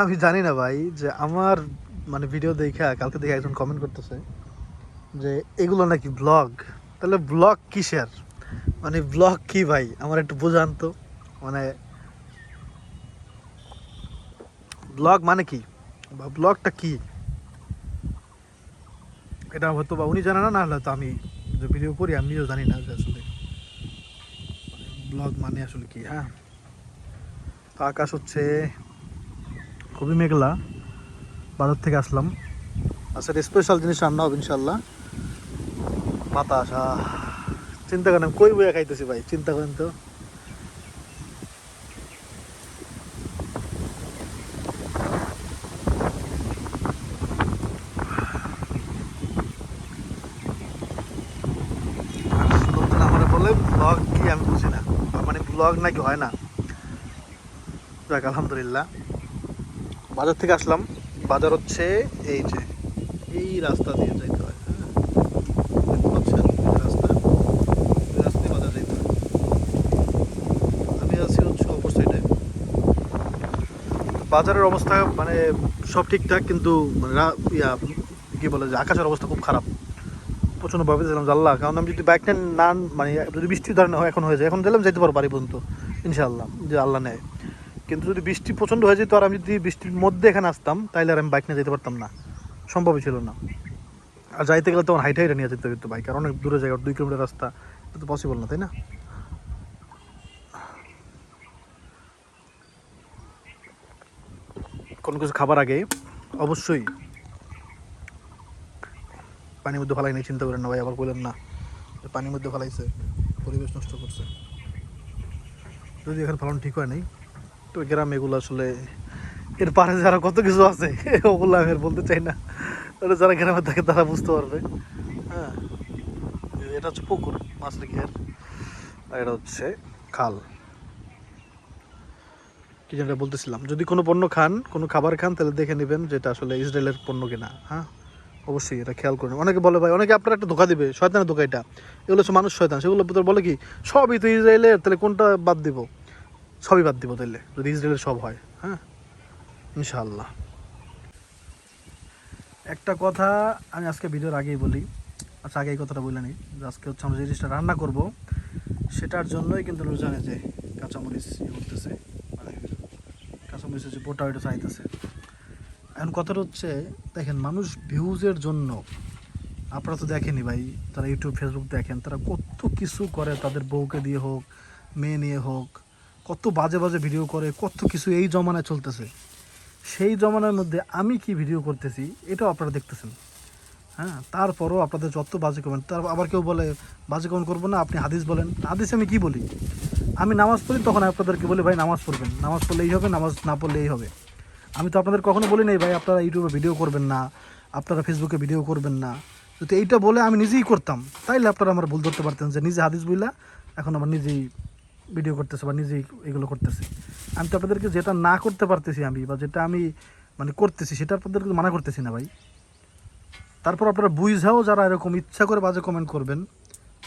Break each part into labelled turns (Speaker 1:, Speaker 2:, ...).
Speaker 1: আমি জানি না ভাই, যে আমার মানে ভিডিও দেখে, কালকে দেখে একজন কমেন্ট করতেছে যে, এগুলো নাকি ব্লগ তাহলে ব্লগ কিসের? মানে ব্লগ কি ভাই? আমার একটু বোঝান তো। মানে ব্লগ মানে কি? বা ব্লগটা কি? এটা হয়তো বা উনি জানে না না হলে তো আমি যে ভিডিও করি, আমিও জানি না যে আসলে ব্লগ মানে আসলে কি হ্যাঁ? তো আকাশ হচ্ছে খুবই মেঘলা। বাজার থেকে আসলাম। আচ্ছা স্পেশাল জিনিস রান্না হবে ইনশাল্লাহ বাতাস, আহ, চিন্তা করেন, কই বইয়া খাইতেছি ভাই? চিন্তা করেন তো। কি আমি বুঝি না। মানে ব্লগ নাকি হয় না? আলহামদুলিল্লাহ। বাজার থেকে আসলাম। বাজার হচ্ছে এই যে, এই রাস্তা দিয়ে যাইতে হয় হ্যাঁ? বাজারের অবস্থা মানে সব ঠিকঠাক, কিন্তু মানে কি বলে যে, আকাশের অবস্থা খুব খারাপ। প্রচণ্ড ভাবে দিলাম আল্লাহ কারণ আমি যদি বাইকটা না মানে যদি ধরনের হয়, এখন হয়ে যায়। এখন দিলাম যেতে পারব বাড়ি পর্যন্ত, ইনশাআল্লাহ, যে আল্লাহ নেয়। কিন্তু যদি বৃষ্টি প্রচণ্ড হয়ে যেত আর আমি যদি বৃষ্টির মধ্যে এখানে আসতাম তাহলে আর আমি বাইক নিয়ে যেতে পারতাম না। সম্ভবই ছিল না। আর যাইতে গেলে তখন হাইট হাইটে নিয়ে যেতে বাইক আর অনেক দূরে জায়গা দুই কিলোমিটার রাস্তা, এটা তো পসিবল না, তাই না? কোনো কিছু খাবার আগে অবশ্যই পানির মধ্যে ফেলাই নাই চিন্তা করেন না ভাই, আবার বললেন না পানির মধ্যে ফেলাইছে, পরিবেশ নষ্ট করছে। যদি এখানে ফলন ঠিক হয় নাই তো গ্রামে এগুলো আসলে এর পারে যারা কত কিছু আছে, ওগুলো আমি বলতে চাই না। তাহলে যারা গ্রামে থাকে তারা বুঝতে পারবে। হ্যাঁ এটা হচ্ছে পুকুর মাছ ঘের আর এটা হচ্ছে খাল। কি যেন এটা বলতেছিলাম, যদি কোনো পণ্য খান, কোনো খাবার খান, তাহলে দেখে নেবেন যেটা আসলে ইসরায়েলের পণ্য কিনা। হ্যাঁ অবশ্যই এটা খেয়াল করুন। অনেকে বলে ভাই, অনেকে আপনার একটা ধোকা দিবে, শয়তানের ধোকা এটা। এগুলো হচ্ছে মানুষ শয়তান। ভিতর বলে কি, সবই তো ইসরায়েলের, তাহলে কোনটা বাদ দিব? সবই বাদ দিব তাহলে যদি ইসরায়েলের সব হয় হ্যাঁ? ইনশাআল্লাহ। একটা কথা আমি আজকে ভিডিওর আগেই বলি আচ্ছা আগে এই কথাটা বলে নিই, যে আজকে হচ্ছে আমরা যে জিনিসটা রান্না করব, সেটার জন্যই কিন্তু রোজানে যে কাঁচামরিচ ইয়ে করতেছে মানে কাঁচামরিচ হচ্ছে পোটা ওইটা চাইতেছে। এখন কথাটা হচ্ছে, দেখেন, মানুষ ভিউজের জন্য, আপনারা তো দেখেনি ভাই, তারা ইউটিউব, ফেসবুক দেখেন, তারা কত কিছু করে, তাদের বউকে দিয়ে হোক, মেয়ে নিয়ে হোক কত বাজে বাজে ভিডিও করে, কত কিছু এই জমানায় চলতেছে। সেই জমানার মধ্যে আমি কি ভিডিও করতেছি, এটাও আপনারা দেখতেছেন। হ্যাঁ তারপরও আপনাদের যত বাজে কমেন্ট তার আবার কেউ বলে, বাজে কমেন্ট করব না, আপনি হাদিস বলেন। হাদিস আমি কি বলি? আমি নামাজ পড়ি, তখন আপনাদেরকে বলি, ভাই, নামাজ পড়বেন। নামাজ পড়লেই হবে, নামাজ না পড়লেই হবে। আমি তো আপনাদের কখনো বলি নাই, ভাই, আপনারা ইউটিউবে ভিডিও করবেন না, আপনারা ফেসবুকে ভিডিও করবেন না। যদি এইটা বলে আমি নিজেই করতাম, তাইলে আপনারা আমার ভুল ধরতে পারতেন যে, নিজে হাদিস বইলা, এখন আমার নিজেই ভিডিও করতেছে বা নিজেই এগুলো করতেছি। আমি তো আপনাদেরকে যেটা না করতে পারতেছি আমি বা যেটা আমি মানে করতেছি সেটা আপনাদেরকে মানা করতেছি না ভাই। তারপর আপনারা বুঝাও যারা এরকম ইচ্ছা করে বাজে কমেন্ট করবেন,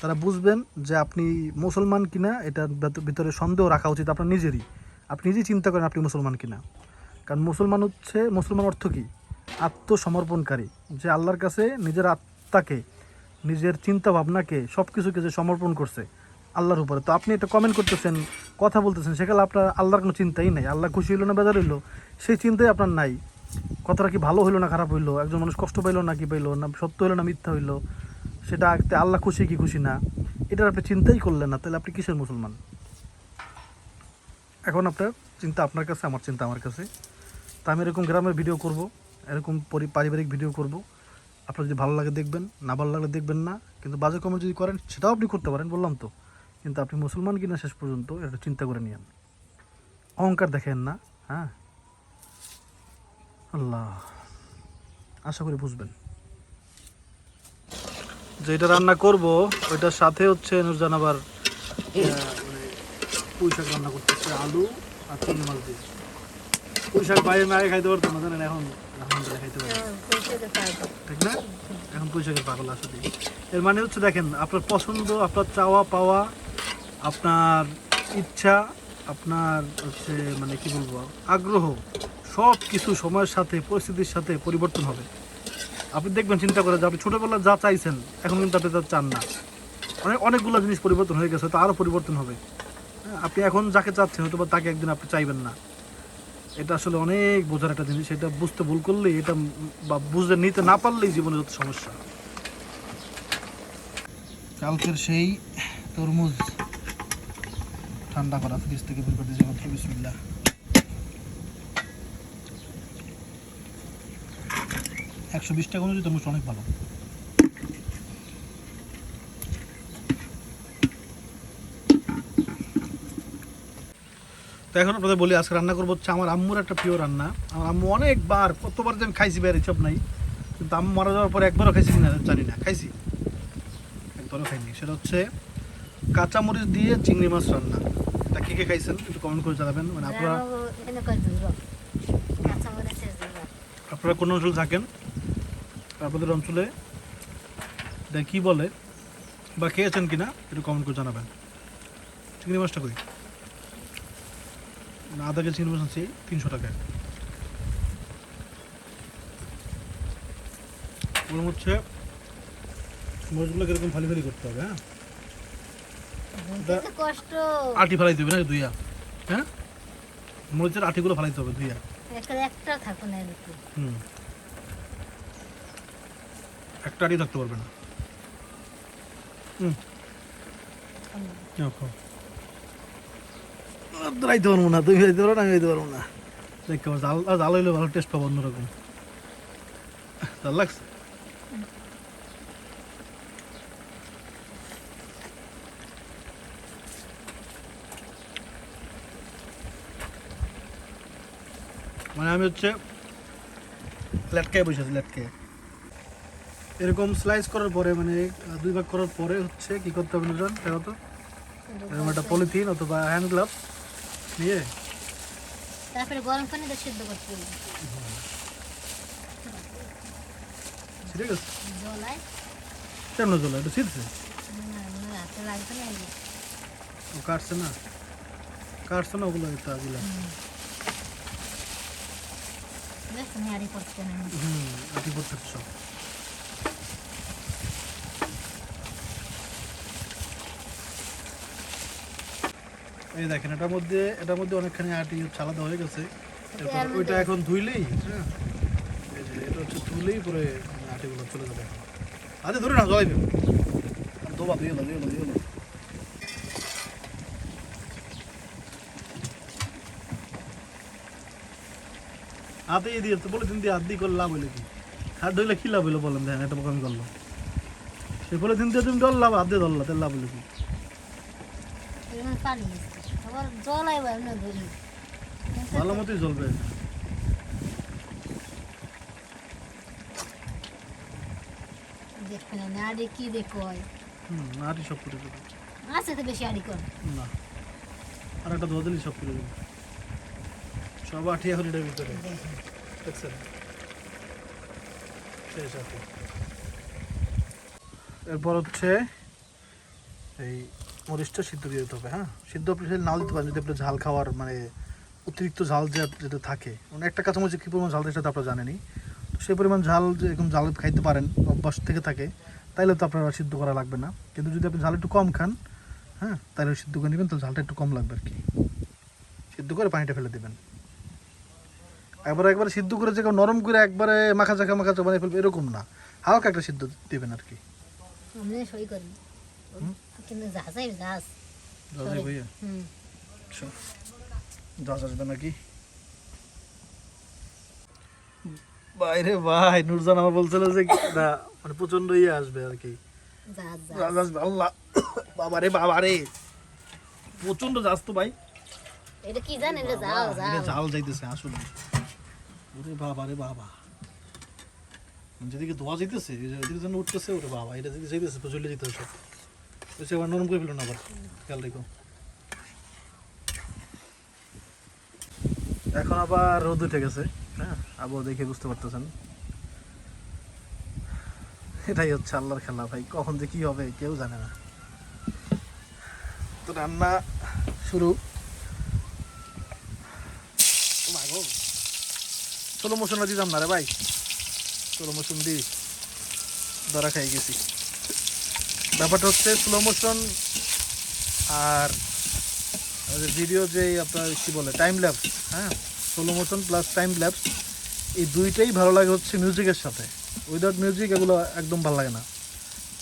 Speaker 1: তারা বুঝবেন যে আপনি মুসলমান কিনা এটার ভিতরে সন্দেহ রাখা উচিত আপনার নিজেরই। আপনি নিজেই চিন্তা করেন আপনি মুসলমান কিনা। কারণ মুসলমান হচ্ছে, মুসলমান অর্থ কী? আত্মসমর্পণকারী। যে আল্লাহর কাছে নিজের আত্মাকে, নিজের চিন্তা ভাবনাকে সব কিছুকে যে সমর্পণ করছে আল্লাহর উপরে। তো আপনি এটা কমেন্ট করতেছেন, কথা বলতেছেন, সেখানে আপনার আল্লাহর কোনো চিন্তাই নেই। আল্লাহ খুশি হইল না বেজার হইল, সেই চিন্তাই আপনার নাই। কথাটা কি ভালো হইল না খারাপ হইল? একজন মানুষ কষ্ট পাইলো না কি পাইলো? না সত্য হইল না মিথ্যা হইল? সেটা আগে আল্লাহ খুশি কি খুশি না? এটার আপনি চিন্তাই করলেন না, তাহলে আপনি কিসের মুসলমান? এখন আপনার চিন্তা আপনার কাছে, আমার চিন্তা আমার কাছে। তা আমি এরকম গ্রামের ভিডিও করব, এরকম পরি- পারিবারিক ভিডিও করব। আপনার যদি ভালো লাগে দেখবেন, না ভালো লাগলে দেখবেন না। কিন্তু বাজে কমেন্ট যদি করেন, সেটাও আপনি করতে পারেন, বললাম তো। কিন্তু আপনি মুসলমান কিনা শেষ পর্যন্ত এটা চিন্তা করে নিয়েন। অহংকার দেখেন না হ্যাঁ? আল্লাহ আশা করি বুঝবেন। যেটা রান্না করব ওইটার সাথে হচ্ছে নুরজান আবার মানে পুঁই শাক রান্না করতেছে আলু আর চিংড়ি মাছ দিয়ে। পুঁই শাক বাইরে আগে খাইতে পারতাম না জানেন এখন আলহামদুলিল্লাহ খাইতে পারি। ঠিক না? এখন পুঁই শাকের পাগল আসলে এর মানে হচ্ছে দেখেন আপনার পছন্দ আপনার চাওয়া পাওয়া আপনার ইচ্ছা আপনার হচ্ছে মানে কি বলব আগ্রহ সব কিছু সময়ের সাথে পরিস্থিতির সাথে পরিবর্তন হবে। আপনি দেখবেন চিন্তা করে যে আপনি ছোটোবেলা যা চাইছেন এখন কিন্তু আপনি তা চান না। অনেক অনেকগুলো জিনিস পরিবর্তন হয়ে গেছে তো আরও পরিবর্তন হবে। হ্যাঁ, আপনি এখন যাকে চাচ্ছেন হয়তো বা তাকে একদিন আপনি চাইবেন না। এটা আসলে অনেক বোঝার একটা জিনিস এটা বুঝতে ভুল করলেই এটা বা বুঝতে নিতে না পারলেই জীবনে যত সমস্যা। কালকের সেই তরমুজ ঠান্ডা করা ফ্রিজ থেকে বের করে দিয়েছে মাত্র, বিসমিল্লাহ। একশো বিশ টাকা অনুযায়ী তরমুজ অনেক ভালো। তো এখন আপনাদের বলি, আজকে রান্না করব হচ্ছে আমার আম্মুর একটা প্রিয় রান্না। আমার আম্মু অনেকবার কতবার যে আমি খাইছি, বাইরে সব নাই। কিন্তু আম্মু মারা যাওয়ার পরে একবারও খাইছি কিনা জানি না, খাইছি। একবারও খাইনি। সেটা হচ্ছে কাঁচামরিচ দিয়ে চিংড়ি মাছ রান্না। এটা কে কে খাইছেন? একটু কমেন্ট করে জানাবেন। মানে আপনারা আপনারা কোন অঞ্চলে থাকেন? আপনাদের অঞ্চলে? এটা কী বলে? বা খেয়েছেন কিনা? একটু কমেন্ট করে জানাবেন। চিংড়ি মাছটা কই? না আধা কেজি চিংড়ি মাছ আনছি তিনশো টাকায়। ওর হচ্ছে মরিচগুলো কীরকম ফালি ফালি করতে হবে হ্যাঁ?
Speaker 2: তো কষ্ট।
Speaker 1: আটি ফালাইতে হবে না দুইয়া? হ্যাঁ? মরিচের আটিগুলো ফালাইতে হবে দুইয়া।
Speaker 2: একটা থাকো না
Speaker 1: হুম। একটা আটি থাকতে পারবে না। হুম। দাঁড়াইতে পারব না তুমি পারো না আমি খাইতে পারব না। দেখতে পাবো জাল জাল হইলে ভালো টেস্ট পাবো অন্যরকম। জাল লাগছে? মানে আমি হচ্ছে লেটকায় বসে আছি লেটকায়। এরকম স্লাইস করার পরে মানে দুই ভাগ করার পরে হচ্ছে কি করতে হবে নুজান দেখো তো। এরকম একটা পলিথিন অথবা হ্যান্ড গ্লাভস নিয়ে।
Speaker 2: তারপরে গরম পানিতে সিদ্ধ করতে হবে।
Speaker 1: ঠিক আছে
Speaker 2: জলায়
Speaker 1: এটা
Speaker 2: না
Speaker 1: কাটছে না। কাটছে না ওগুলো এটা
Speaker 2: না
Speaker 1: এই দেখেন এটার মধ্যে এটার মধ্যে অনেকখানি আটি হচ্ছে আলাদা হয়ে গেছে। ওইটা এখন ধুইলেই হ্যাঁ? এটা হচ্ছে ধুইলেই পরে আটিগুলো চলে যাবে আচ্ছা ধরে না জলাইবে দোবা দিয়ে এলো দিয়ে এলো দিয়ে এলো হাতে দিয়ে তো বলে দিন দিয়ে হাত দিয়ে করলে লাভ হইলে কি? হাত ধরলে কি লাভ হইল বলেন দেখেন একটা আমি করল সে বলে দিন দিয়ে তুমি ধরলাম হাত দিয়ে ধরলা তাহলে লাভ হইল কি? ভালো মতোই চলবে
Speaker 2: না আড়ি কি দেখো
Speaker 1: হুম আটি সব করে দেবে।
Speaker 2: আছে তো বেশি কর।
Speaker 1: না আর একটা ধোয়া দিলেই সব করে দেবে। সব এটার ভিতরে। দেখছেন? শেষ আটি এরপর হচ্ছে এই মরিচটা সিদ্ধ দিয়ে দিতে হবে হ্যাঁ? সিদ্ধ আপনি নাও দিতে পারেন, যদি আপনার ঝাল খাওয়ার মানে অতিরিক্ত ঝাল যেটা থাকে। মানে একটা কাঁচামরিচে কী পরিমাণ ঝাল থাকে সেটা আপনারা জানেনই। তো সেই পরিমাণ ঝাল এরকম ঝাল খাইতে পারেন, অভ্যাস থেকে থাকে, তাইলে তো আপনার সিদ্ধ করা লাগবে না। কিন্তু যদি আপনি ঝাল একটু কম খান হ্যাঁ? তাহলে সিদ্ধ করে নেবেন তাহলে ঝালটা একটু কম লাগবে আর কি। সিদ্ধ করে পানিটা ফেলে দেবেন। একবার একবার সিদ্ধ করে যে নরম করে একবারে মাখা চাকা মাখা চাকা বানিয়ে ফেলবে এরকম না। হালকা একটা সিদ্ধ দেবেন আর কি। বাইরে ভাই নুরজান আমার বলছিল যে না মানে প্রচণ্ড ইয়ে আসবে আর কি। আল্লাহ। বাবা রে বাবা রে। প্রচণ্ড যাস তো ভাই।
Speaker 2: এটা কি জানেন? এটা যাও
Speaker 1: জাল যাইতেছে আসলে। ওরে বাবা, রে বাবা। যেদিকে ধোয়া যাইতেছে, এই যে এদিকে যেন উঠতেছে, ওরে বাবা, এটা যেদিকে যাইতেছে, তো চলে যেতেছে ওই আবার নরম করে ফেলো না আবার, খেয়াল রেখো। এখন আবার রোদ উঠে গেছে হ্যাঁ? আবহাওয়া দেখে বুঝতে পারতেছেন। এটাই হচ্ছে আল্লাহর খেলা, ভাই। কখন যে কি হবে, কেউ জানে না। তো রান্না শুরু। ষোলো মোশনটা দিতাম না রে ভাই। ষোলো মোশন দি, ধরা খাই গেছি। ব্যাপারটা হচ্ছে স্লো মোশন আর ভিডিও যে আপনার কি বলে টাইম ল্যাপস হ্যাঁ? Slow motion plus time lapse এই দুইটাই ভালো লাগে হচ্ছে মিউজিকের সাথে। উইদাউট মিউজিক এগুলো একদম ভালো লাগে না।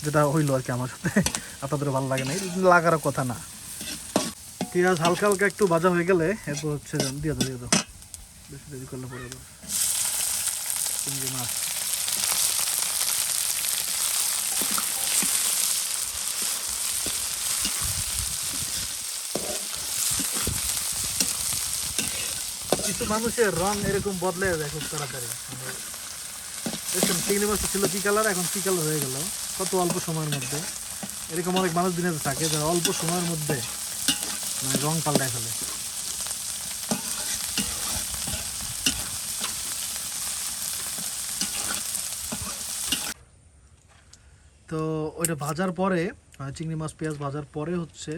Speaker 1: যেটা হইল আর কি আমার সাথে আপনাদের ভালো লাগে না। এটা লাগার কথা না। পেঁয়াজ হালকা হালকা একটু ভাজা হয়ে গেলে, এরপর হচ্ছে দিয়ে দিয়ে দাও। বেশি দেরি করলে পরে আবার চিংড়ি মাছ। কিছু মানুষের রং এরকম বদলে যায় খুব তাড়াতাড়ি। মানে দেখছেন চিংড়ি মাছ ছিল কি কালার এখন কি কালার হয়ে গেল? কত অল্প সময়ের মধ্যে। এরকম অনেক মানুষ দিনে থাকে যারা অল্প সময়ের মধ্যে মানে রং পাল্টায় ফেলে। তো ওইটা ভাজার পরে চিংড়ি মাছ, পেঁয়াজ ভাজার পরে হচ্ছে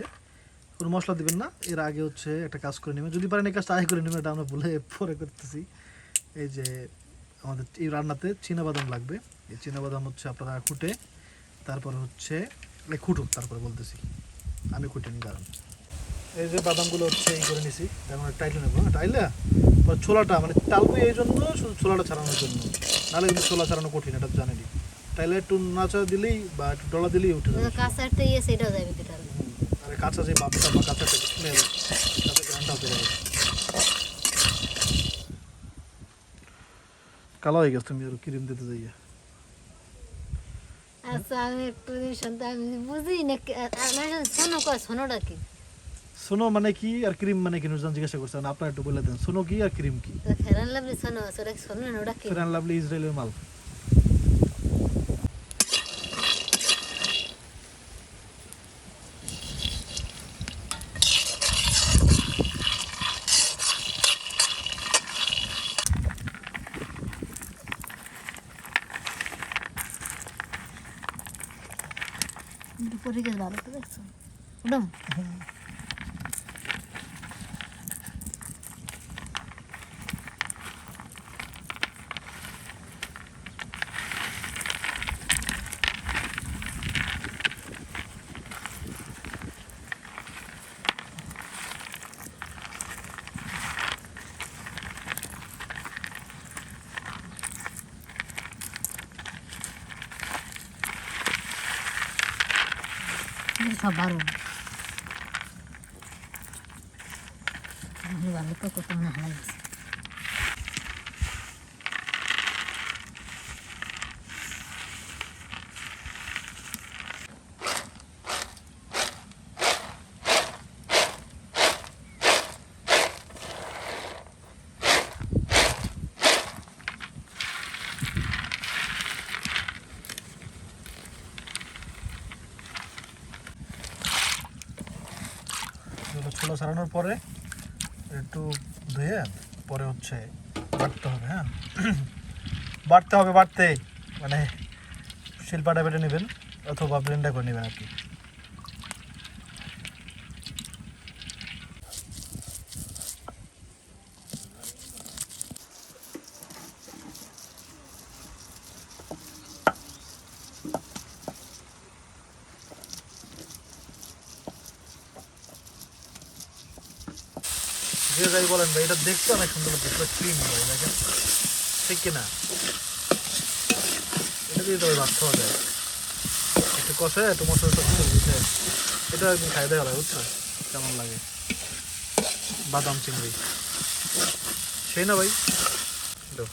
Speaker 1: কোনো মশলা দিবেন না। এর আগে হচ্ছে একটা কাজ করে নেবেন। যদি পারেন এই কাজটা আগে করে নেবেন, এটা আমরা বলে পরে করতেছি। এই যে আমাদের এই রান্নাতে বাদাম লাগবে। এই বাদাম হচ্ছে আপনারা খুঁটে তারপর হচ্ছে খুঁটুক তারপরে বলতেছি। আমি কুটে নিই কারণ। এই যে বাদামগুলো হচ্ছে এই করে নিছি। যেমন টাইলে নেব হ্যাঁ টাইলে? ছোলাটা মানে টালবো এই জন্য, শুধু ছোলাটা ছাড়ানোর জন্য। নাহলে কিন্তু ছোলা ছাড়ানো কঠিন, এটা জানেনি টাইলে একটু নাচা দিলেই বা একটু ডলা দিলেই উঠে যাবে।
Speaker 2: কাঁচা একটা ইয়ে সেটাও যাবে দুটা।
Speaker 1: আরে কাঁচা যে বাপটা বা কাঁচা গ্রানটা হতে যাবে কালো হয়ে গেছে তুমি আর ক্রিম দিতে যাইয়া।
Speaker 2: আচ্ছা আমি একটু শুনতে আমি বুঝি না শোনো কয় শোনোটা কি?
Speaker 1: সোনো মানে কি আর ক্রিম মানে কি নুরজান জিজ্ঞাসা করছেন আপনার একটু বলে দেন সোনো কি আর ক্রিম কি?
Speaker 2: ফেরান লাভলি ওটা শোনো না ওটা কি?
Speaker 1: ফেরান লাভলি ইসরায়েলের মাল।
Speaker 2: পরে গেছে ভালো তো দেখছ ওটা সব বারো ভালো তো কত মনে
Speaker 1: এগুলো ছোলা ছাড়ানোর পরে একটু ধুয়ে পরে হচ্ছে বাড়তে হবে হ্যাঁ? বাড়তে হবে, বাড়তে। মানে শিল্পাটা বেটে নেবেন অথবা ব্লেন্ডার করে নেবেন আর কি। যে যাই বলেন ভাই, এটা দেখতে অনেক সুন্দর লাগছে ক্রিম ভাই, দেখেন? ঠিক কিনা? এটা দিয়ে তবে ভাত খাওয়া যায়। একটু কষে, একটু মশলা কিছু দিতে। এটা একদিন খাই দেওয়া হয় বুঝছ কেমন লাগে? বাদাম চিংড়ি। সেই না ভাই দাও।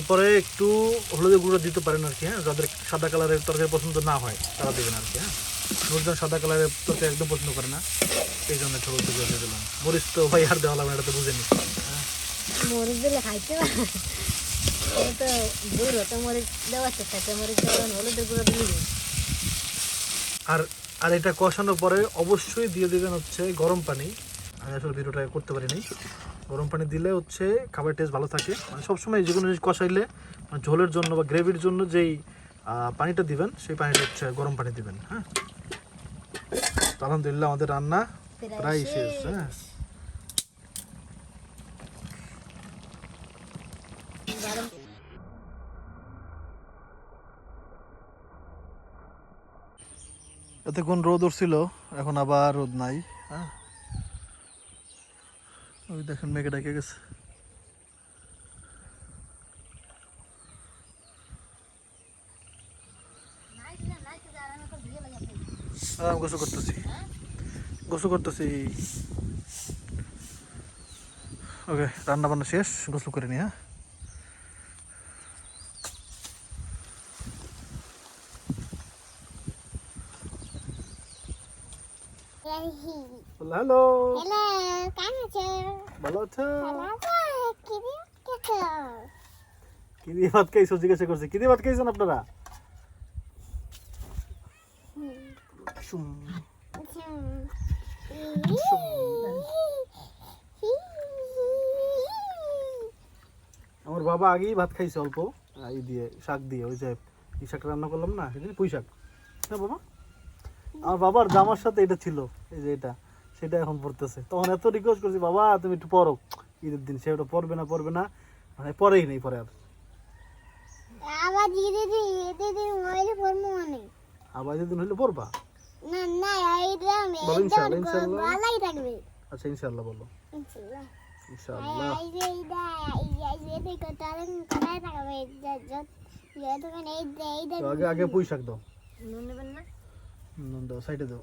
Speaker 1: এরপরে একটু হলুদের গুঁড়ো দিতে পারেন আর কি হ্যাঁ? যাদের সাদা কালারের তরকারি পছন্দ না হয় তারা দেবেন আর কি হ্যাঁ? নুরজান সাদা কালারের তরকারি একদম পছন্দ করে না এই জন্য ছোট ছোট দিয়ে দিলাম। মরিচ তো ভাই আর দেওয়া লাগবে এটা তো হ্যাঁ?
Speaker 2: মরিচ দিলে খাইতে মরিচ মরিচ হলুদের গুঁড়ো দিলে
Speaker 1: আর আর এটা কষানোর পরে অবশ্যই দিয়ে দিবেন হচ্ছে গরম পানি। আমি আসলে ভিডিওটা করতে পারিনি। গরম পানি দিলে হচ্ছে খাবার টেস্ট ভালো থাকে। মানে সবসময় যে কোনো জিনিস কষাইলে মানে ঝোলের জন্য বা গ্রেভির জন্য যেই পানিটা দিবেন সেই পানিটা হচ্ছে গরম পানি দিবেন হ্যাঁ? তো আলহামদুলিল্লাহ আমাদের রান্না প্রায় শেষ। হ্যাঁ? এতক্ষণ রোদ উঠছিল এখন আবার রোদ নাই হ্যাঁ? ওই দেখেন মেঘে ডেকে গেছে আমি গোসল করতেছি গোসল করতেছি ওকে রান্না বান্না শেষ গোসল করে নি হ্যাঁ হ্যালো।
Speaker 3: Hello, কাম আছে?
Speaker 1: ভালো আছো?
Speaker 3: কি দিয়ে
Speaker 1: ভাত খাইছো? জিজ্ঞাসা করছে। কি দিয়ে ভাত খাইছেন আপনারা? আমার বাবা আগেই ভাত খাইছে অল্প। ই দিয়ে শাক দিয়ে ওই যে এই শাকটা রান্না করলাম না সেদিন পুঁই শাক? হ্যাঁ বাবা? আমার বাবার জামার সাথে এটা ছিল এই যে এটা। সেটা এখন পড়তেছে তখন এত রিকোয়েস্ট করছি বাবা তুমি একটু পড়ো ঈদের দিন সে ওটা পড়বে না পড়বে না মানে পরেই নেই পরে আর
Speaker 3: আবার মানে
Speaker 1: হইলে পড়বা
Speaker 3: না না এইটা
Speaker 1: ইনশাআল্লাহ, ইনশাআল্লাহ।
Speaker 3: ভালোই থাকবে
Speaker 1: আচ্ছা ইনশাল্লাহ বলো
Speaker 3: ইনশাআল্লাহ এই যে এইটা এই যে এই তাহলে কোথায় থাকবে মানে এই যে এই
Speaker 1: আগে আগে পুঁই শাক দাও
Speaker 2: নুন নেবেন না
Speaker 1: নুন দাও সাইডে দাও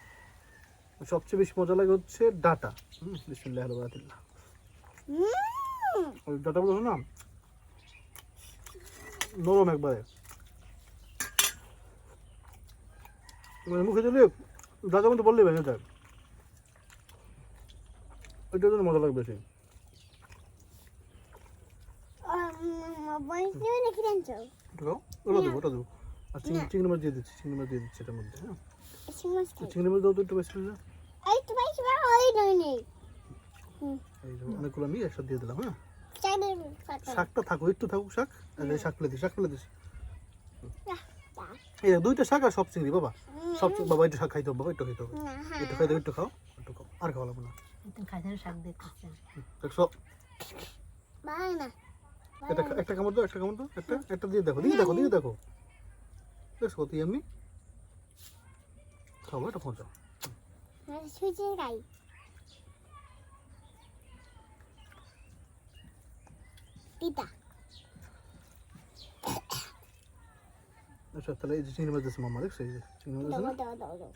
Speaker 1: সবচেয়ে বেশি মজা লাগে হচ্ছে ডাটা। হুম বিসমিল্লাহ
Speaker 3: হুম
Speaker 1: ওই ডাটাগুলো না নরম একবারে। মানে মুখে দিলে ডাটা মধ্যে বললেই ভেঙে যায়। ওইটার জন্য মজা লাগবে খাও ওটা দেবো ওটা দেবো। আর চিংড়ি চিংড়ি মাছ দিয়ে দিচ্ছি চিংড়ি মাছ দিয়ে দিচ্ছি এটার মধ্যে হ্যাঁ।
Speaker 3: চিংড়ি মাছ
Speaker 1: দাও তো একটু বেশি করে।
Speaker 3: এই তো ভাই সবাই ওই নয় নেই।
Speaker 1: এই যে অনেকগুলো আমি একসাথে দিয়ে দিলাম হ্যাঁ। শাকটা থাকুক একটু থাকুক শাক এই শাক ফেলে দিই শাক ফেলে দিস এই দুইটা শাক আর সব চিংড়ি বাবা। সব চিংড়ি- বাবা একটু শাক খাইতে হবে বাবা একটু খাইতে হবে। একটু খাইতে একটু খাও একটু খাও আর খাওয়া লাগবে না।
Speaker 2: শাক
Speaker 1: দেখছ?
Speaker 3: না
Speaker 1: একটা একটা কামড় দাও একটা কামড় দাও একটা একটা দিয়ে দেখো দিয়ে দেখো দিয়ে দেখো। কত এমনি খাব এটা
Speaker 3: সুচি পিতা।
Speaker 1: আচ্ছা তাহলে এই যে চিংড়ি মাছ দিচ্ছে মামা দেখছ? এই যে চিংড়ি মাছ না?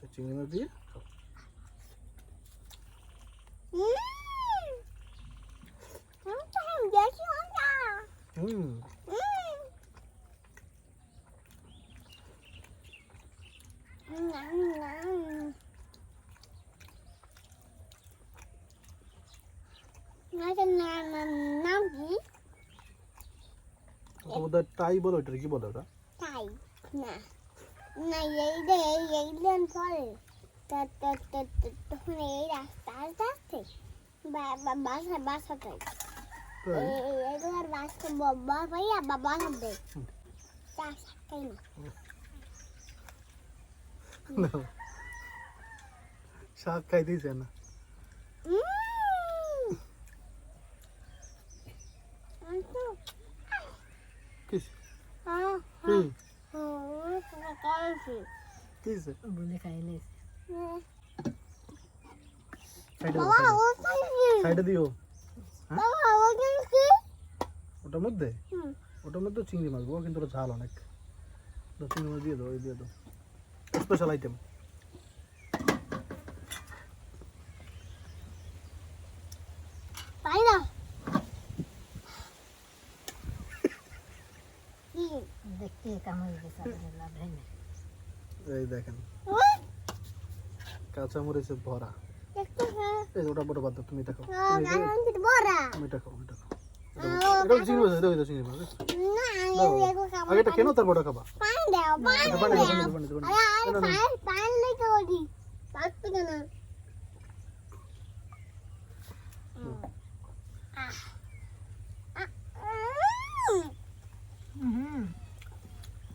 Speaker 1: এই চিংড়ি মাছ দিয়ে
Speaker 3: আমি হুম।
Speaker 1: বোধহয় টাই বলো এটা কি বলো ওটা
Speaker 3: তাই না না এই এইলেন পরে তা- তা- তা- তা- তখন এই রাস্তা আস্তে আস্তে বাসা বাসাতে
Speaker 1: তাই?
Speaker 3: এগুলোর বাসা বাবা ভাইয়া বাবা হবে তা না।
Speaker 1: শাক খাই দিয়েছে না
Speaker 3: উম। হ্যাঁ,
Speaker 1: হুম
Speaker 2: বলে খাইলে।
Speaker 1: সাইডে দিও। ওটার মধ্যে? ওটার মধ্যে চিংড়ি মাছ। বাবা কিন্তু ওটা ঝাল অনেক। চিংড়ি মাছ দিয়ে দাও ওই দিয়ে দাও। স্পেশাল আইটেম
Speaker 3: পাই না কি
Speaker 2: দেখতে কামড় গেছে লাভ হয় না
Speaker 1: এই দেখেন। কাঁচা মরিচে ভরা
Speaker 3: হ্যাঁ।
Speaker 1: এই ওটা বড় বাদ দাও, তুমি খাও।
Speaker 3: হ্যাঁ
Speaker 1: তুমি
Speaker 3: বড়া।
Speaker 1: তুমি খাও এটা চিংড়ি মাছ দাও এটা চিংড়ি মাছ দাও। আগে এটা কেন তারপর খাবা?
Speaker 3: পান দাও পান দাও
Speaker 1: পানি দাও, পানি দাও, পানি দাও, পানি দাও।
Speaker 3: আরে আরে
Speaker 1: না, না, না।
Speaker 3: পান পান লইতে ওদি পাচ্ছি কেন
Speaker 2: হুম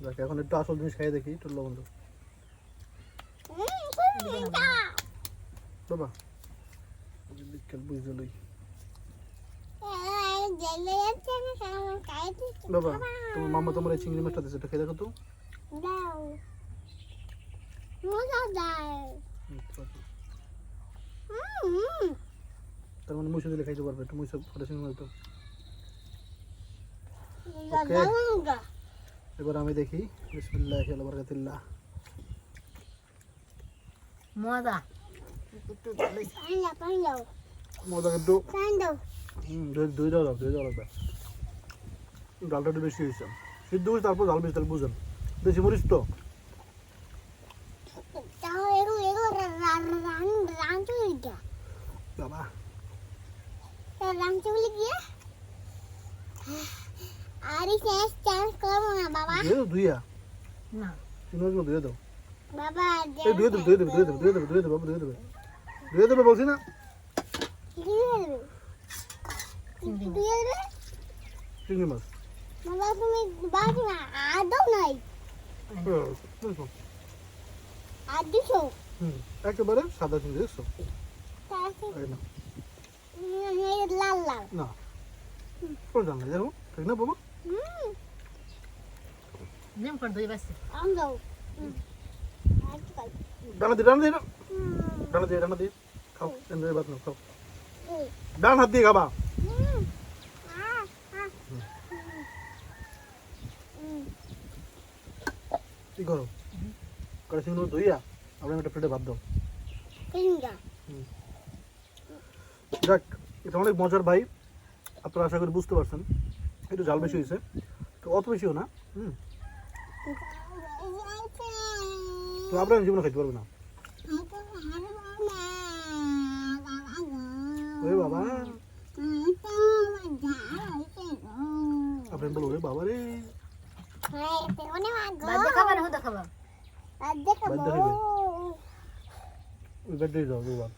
Speaker 1: দেখ এখন একটু আসল জিনিস খাই দেখি, একটু লবণ দাও। বাবা বিকেল বুঝতে তোমার মামা তোমার এই চিংড়ি মাছটা দিচ্ছে এটা খেয়ে দেখো তো। তার মানে মুসে দিলে খাইতে পারবে, একটু মুসে ফটো চিংড়ি মাছ দাও এবার আমি দেখি। বিসমিল্লাহ আল্লাহ বারাকাতিল্লাহ
Speaker 2: মজা একটু ভালো হয়েছে।
Speaker 3: পান দাও পান দাও
Speaker 1: মজা কিন্তু
Speaker 3: পান দাও।
Speaker 1: হুম দই দই দেওয়া লাগবে দই দেওয়া লাগবে। ডালটা একটু বেশি হয়েছে। সিদ্ধ হয়েছে তারপর ডাল বেশি তাহলে বুঝেন। বেশি মরিচ তো।
Speaker 3: তাও এগো এগো রান রান রান চলে গিয়া
Speaker 1: বাবা।
Speaker 3: রান চলে গিয়া আরে শেষ চান্স করব না বাবা।
Speaker 1: দিয়ে দাও দুইয়া
Speaker 2: না।
Speaker 1: তিন মাস দিয়ে দাও।
Speaker 3: বাবা
Speaker 1: এই দুয়ে দেবে দুয়ে দেবে দুয়ে দেবে দুয়ে দেবে দুয়ে দেবে বাবু দুয়ে দেবে। দুয়ে দেবে বলছি না।
Speaker 3: দিয়ে দেবে।
Speaker 1: চিংড়ি মাছ
Speaker 3: বাবা তুমি বাকি না আদৌ নাই।
Speaker 1: হ্যাঁ,
Speaker 3: আর
Speaker 1: হুম একেবারে সাদা চিংড়ি দেখছ না
Speaker 3: লাল লাল।
Speaker 1: না। কোনো জান না দেখো ঠিক না বাবা?
Speaker 3: হুম
Speaker 2: নিম করে দই বাসছে
Speaker 3: আমদাও আর কি খাই
Speaker 1: ডানা দিয়ে ডানা দিয়ে দাও।
Speaker 3: হুম
Speaker 1: দিয়ে ডানা দিয়ে। খাও এনজয় বাত নাও খাও। ডান হাত দিয়ে খাবা।
Speaker 3: হুম।
Speaker 1: কি করো? করে মাছ ধুইয়া আমরা একটা প্লেটে ভাত দাও। যাক এটা অনেক মজার ভাই। আপনারা আশা করি বুঝতে পারছেন। একটু জাল বেশি হয়েছে। তো অত বেশিও না হুম। তো আপনারা জীবনে খাইতে পারবে না। ওরে বাবা। আপনি বলো ওরে বাবা রে।
Speaker 2: হতো খাবার
Speaker 1: ওই ব্যাটারি দাও দুবার